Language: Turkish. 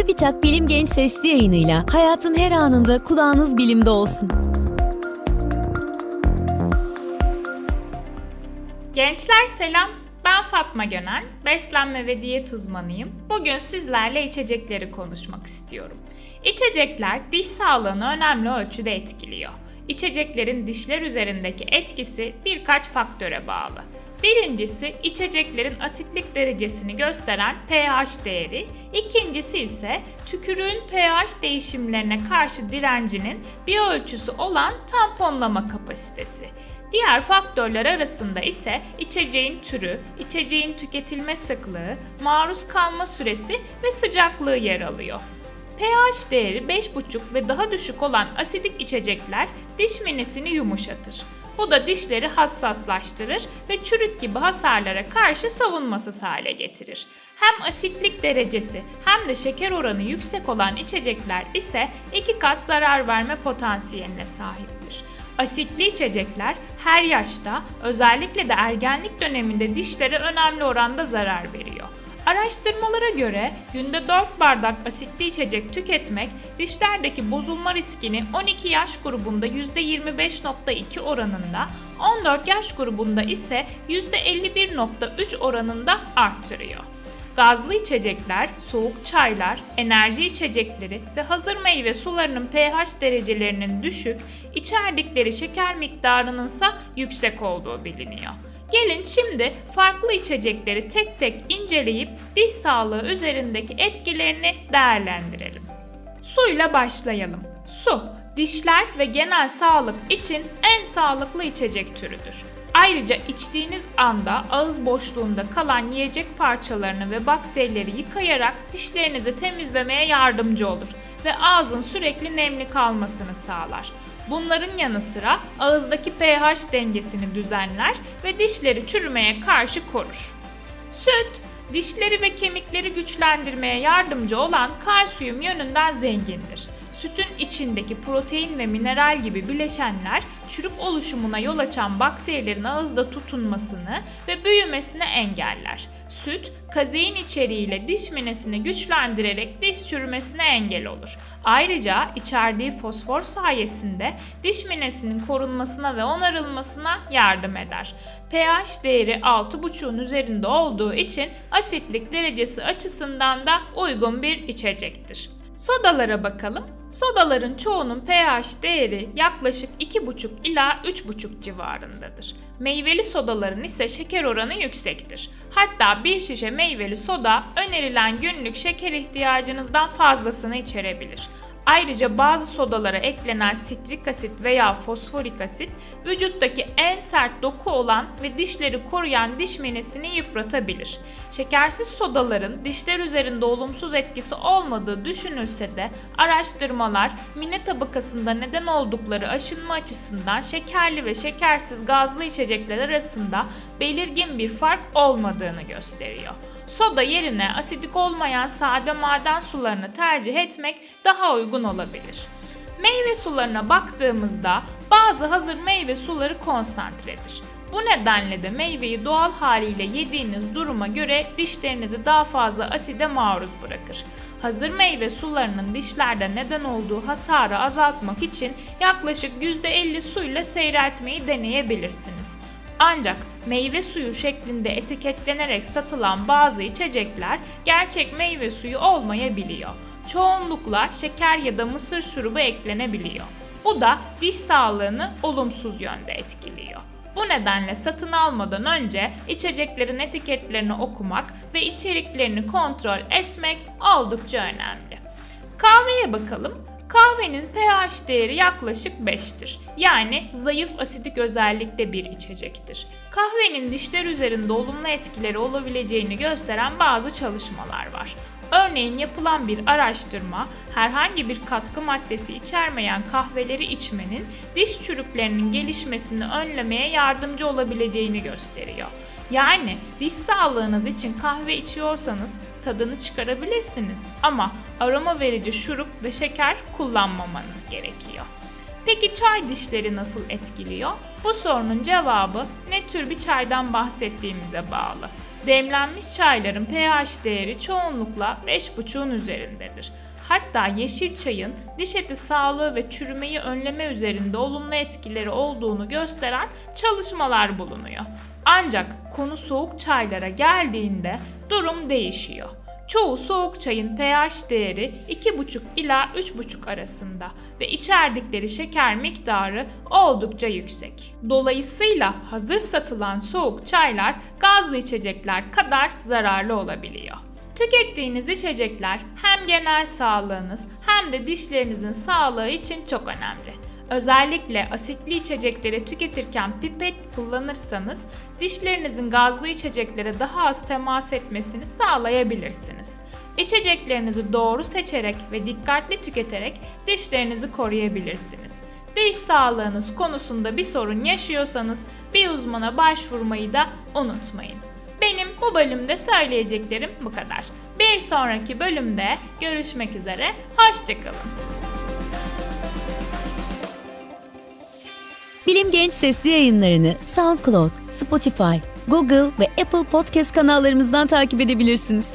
Çubitak Bilim Genç Sesli yayınıyla hayatın her anında kulağınız bilimde olsun. Gençler selam. Ben Fatma Gönen, beslenme ve diyet uzmanıyım. Bugün sizlerle içecekleri konuşmak istiyorum. İçecekler diş sağlığını önemli ölçüde etkiliyor. İçeceklerin dişler üzerindeki etkisi birkaç faktöre bağlı. Birincisi içeceklerin asitlik derecesini gösteren pH değeri, ikincisi ise tükürüğün pH değişimlerine karşı direncinin bir ölçüsü olan tamponlama kapasitesi. Diğer faktörler arasında ise içeceğin türü, içeceğin tüketilme sıklığı, maruz kalma süresi ve sıcaklığı yer alıyor. pH değeri 5,5 ve daha düşük olan asidik içecekler diş minesini yumuşatır. Bu da dişleri hassaslaştırır ve çürük gibi hasarlara karşı savunmasız hale getirir. Hem asitlik derecesi hem de şeker oranı yüksek olan içecekler ise iki kat zarar verme potansiyeline sahiptir. Asitli içecekler her yaşta özellikle de ergenlik döneminde dişlere önemli oranda zarar veriyor. Araştırmalara göre günde 4 bardak asitli içecek tüketmek dişlerdeki bozulma riskini 12 yaş grubunda %25.2 oranında, 14 yaş grubunda ise %51.3 oranında arttırıyor. Gazlı içecekler, soğuk çaylar, enerji içecekleri ve hazır meyve sularının pH derecelerinin düşük, içerdikleri şeker miktarının ise yüksek olduğu biliniyor. Gelin şimdi farklı içecekleri tek tek inceleyip diş sağlığı üzerindeki etkilerini değerlendirelim. Suyla başlayalım. Su, dişler ve genel sağlık için en sağlıklı içecek türüdür. Ayrıca içtiğiniz anda ağız boşluğunda kalan yiyecek parçalarını ve bakterileri yıkayarak dişlerinizi temizlemeye yardımcı olur ve ağzın sürekli nemli kalmasını sağlar. Bunların yanı sıra ağızdaki pH dengesini düzenler ve dişleri çürümeye karşı korur. Süt, dişleri ve kemikleri güçlendirmeye yardımcı olan kalsiyum yönünden zengindir. Sütün içindeki protein ve mineral gibi bileşenler çürük oluşumuna yol açan bakterilerin ağızda tutunmasını ve büyümesini engeller. Süt, kazein içeriğiyle diş minesini güçlendirerek diş çürümesine engel olur. Ayrıca içerdiği fosfor sayesinde diş minesinin korunmasına ve onarılmasına yardım eder. pH değeri 6,5'un üzerinde olduğu için asitlik derecesi açısından da uygun bir içecektir. Sodalara bakalım. Sodaların çoğunun pH değeri yaklaşık 2,5 ila 3,5 civarındadır. Meyveli sodaların ise şeker oranı yüksektir. Hatta bir şişe meyveli soda önerilen günlük şeker ihtiyacınızdan fazlasını içerebilir. Ayrıca bazı sodalara eklenen sitrik asit veya fosforik asit vücuttaki en sert doku olan ve dişleri koruyan diş minesini yıpratabilir. Şekersiz sodaların dişler üzerinde olumsuz etkisi olmadığı düşünülse de araştırmalar mine tabakasında neden oldukları aşınma açısından şekerli ve şekersiz gazlı içecekler arasında belirgin bir fark olmadığını gösteriyor. Soda yerine asidik olmayan sade maden sularını tercih etmek daha uygun olabilir. Meyve sularına baktığımızda bazı hazır meyve suları konsantredir. Bu nedenle de meyveyi doğal haliyle yediğiniz duruma göre dişlerinizi daha fazla aside maruz bırakır. Hazır meyve sularının dişlerde neden olduğu hasarı azaltmak için yaklaşık %50 suyla seyreltmeyi deneyebilirsiniz. Ancak meyve suyu şeklinde etiketlenerek satılan bazı içecekler gerçek meyve suyu olmayabiliyor. Çoğunlukla şeker ya da mısır şurubu eklenebiliyor. Bu da diş sağlığını olumsuz yönde etkiliyor. Bu nedenle satın almadan önce içeceklerin etiketlerini okumak ve içeriklerini kontrol etmek oldukça önemli. Kahveye bakalım. Kahvenin pH değeri yaklaşık 5'tir. Yani zayıf asidik özellikte bir içecektir. Kahvenin dişler üzerinde olumlu etkileri olabileceğini gösteren bazı çalışmalar var. Örneğin yapılan bir araştırma herhangi bir katkı maddesi içermeyen kahveleri içmenin diş çürüklerinin gelişmesini önlemeye yardımcı olabileceğini gösteriyor. Yani diş sağlığınız için kahve içiyorsanız tadını çıkarabilirsiniz ama aroma verici şurup ve şeker kullanmamanız gerekiyor. Peki çay dişleri nasıl etkiliyor? Bu sorunun cevabı ne tür bir çaydan bahsettiğimize bağlı. Demlenmiş çayların pH değeri çoğunlukla 5,5'un üzerindedir. Hatta yeşil çayın diş eti sağlığı ve çürümeyi önleme üzerinde olumlu etkileri olduğunu gösteren çalışmalar bulunuyor. Ancak konu soğuk çaylara geldiğinde durum değişiyor. Çoğu soğuk çayın pH değeri 2,5 ila 3,5 arasında ve içerdikleri şeker miktarı oldukça yüksek. Dolayısıyla hazır satılan soğuk çaylar gazlı içecekler kadar zararlı olabiliyor. Tükettiğiniz içecekler hem genel sağlığınız hem de dişlerinizin sağlığı için çok önemli. Özellikle asitli içecekleri tüketirken pipet kullanırsanız dişlerinizin gazlı içeceklere daha az temas etmesini sağlayabilirsiniz. İçeceklerinizi doğru seçerek ve dikkatli tüketerek dişlerinizi koruyabilirsiniz. Diş sağlığınız konusunda bir sorun yaşıyorsanız bir uzmana başvurmayı da unutmayın. Bu bölümde söyleyeceklerim bu kadar. Bir sonraki bölümde görüşmek üzere, hoşçakalın. Bilim Genç sesli yayınlarını SoundCloud, Spotify, Google ve Apple Podcast kanallarımızdan takip edebilirsiniz.